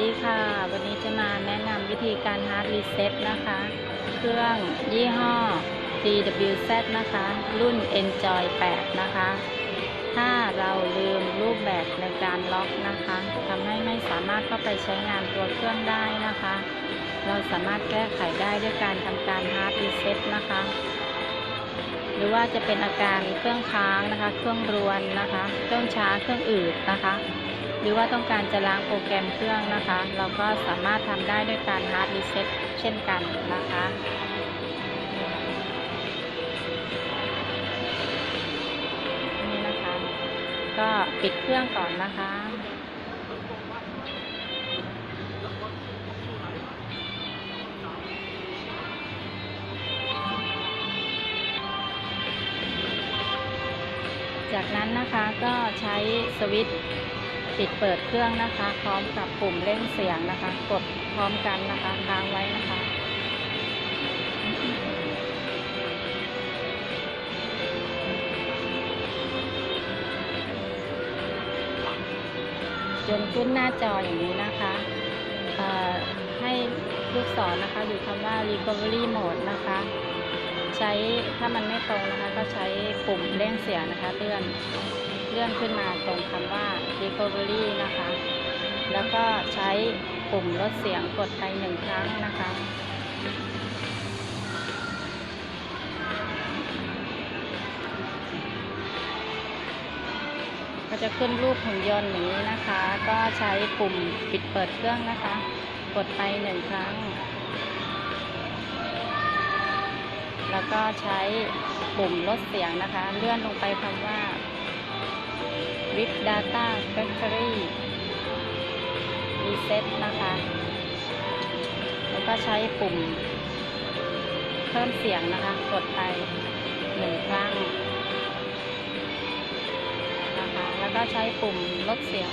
ดีค่ะ วันนี้จะมาแนะนำวิธีการ hard reset นะคะ เครื่องยี่ห้อ GWZ นะคะ รุ่น Enjoy 8 นะคะ ถ้าเราลืมรูปแบบในการล็อกนะคะทำให้ไม่สามารถเข้าไปใช้งานตัวเครื่องได้นะคะ เราสามารถแก้ไขได้ด้วยการทำการ hard reset นะคะ หรือว่าจะเป็นอาการเครื่องค้างนะคะ เครื่องรวนนะคะ เครื่องช้า เครื่องอืดนะคะ หรือว่าต้องการจะล้างโปรแกรมเครื่องนะคะ เราก็สามารถทำได้ด้วยการ hard reset เช่นกันนะคะนี่นะคะ ก็ปิดเครื่องก่อนนะคะจากนั้นนะคะก็ใช้สวิตช์ ปิดเปิดเครื่องนะคะ พร้อมกับปุ่มเร่งเสียงนะคะ กดพร้อมกันนะคะค้างไว้นะคะจนขึ้นหน้าจออย่างนี้นะคะให้ลูกศรนะคะ อยู่คำว่า recovery mode นะคะ ใช้ถ้ามันไม่ตรงนะคะ ก็ใช้ปุ่มเร่งเสียงนะคะเลื่อนเลื่อนขึ้นมาตรงคำว่า recovery นะคะ แล้วก็ใช้ปุ่มลดเสียงกดไปหนึ่งครั้งนะคะก็จะขึ้นรูปหุ่นยนต์อย่างนี้นะคะ ก็ใช้ปุ่มปิดเปิดเครื่องนะคะ กดไปหนึ่งครั้ง แล้วก็ใช้ปุ่มลดเสียงนะคะ เลื่อนลงไปคำว่า with data factory reset นะคะ แล้วก็ใช้ปุ่ม เพิ่มเสียงนะคะ กดไปหนึ่งครั้งนะคะ แล้วก็ใช้ปุ่มลดเสียง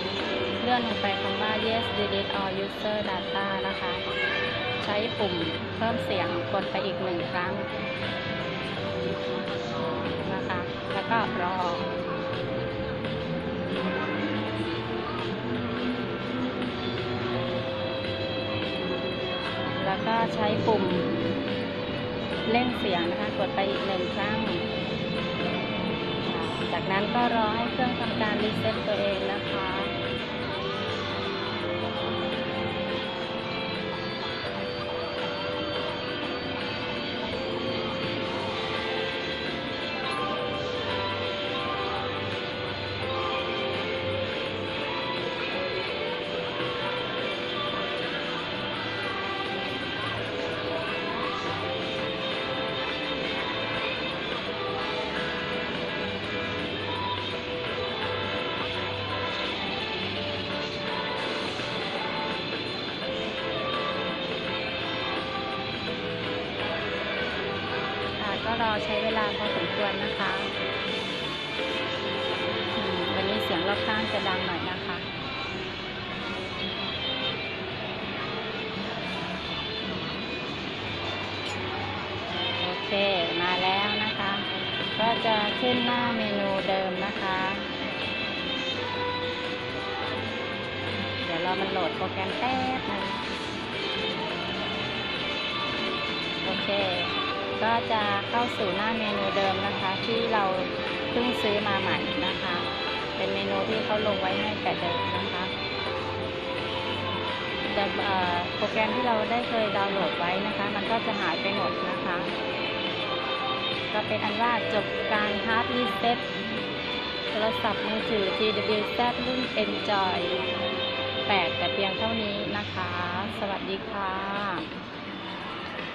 เลื่อนลงไปคำว่า yes delete all user data นะคะ ช้ปุ่มเพิ่มเสียงกดไปอีกหนึ่งครั้งนะคะแล้วก็รอแล้วก็ใช้ปุ่มเร่งเสียงนะคะ กดไปอีกหนึ่งครั้ง จากนั้นก็รอให้เครื่องทำการรีเซ็ต ใช้เวลาพอสมควรนะคะวันนี้เสียงรอบข้างจะดังหน่อยนะคะโอเคมาแล้วนะคะ ก็จะขึ้นหน้าเมนูเดิมนะคะ เดี๋ยวเรามันโหลดโปรแกรมแป๊บนึงโอเค ก็จะเข้าสู่หน้าเมนูเดิมนะคะ ที่เราเพิ่งซื้อมาใหม่นะคะ เป็นเมนูที่เขาลงไว้ให้แต่เดิมนะคะแต่โปรแกรมที่เราได้เคยดาวน์โหลดไว้นะคะ มันก็จะหายไปหมดนะคะ ก็เป็นอันว่าจบการ hard reset โทรศัพท์มือถือ GWZ รุ่น Enjoy 8 แต่เพียงเท่านี้นะคะ สวัสดีค่ะ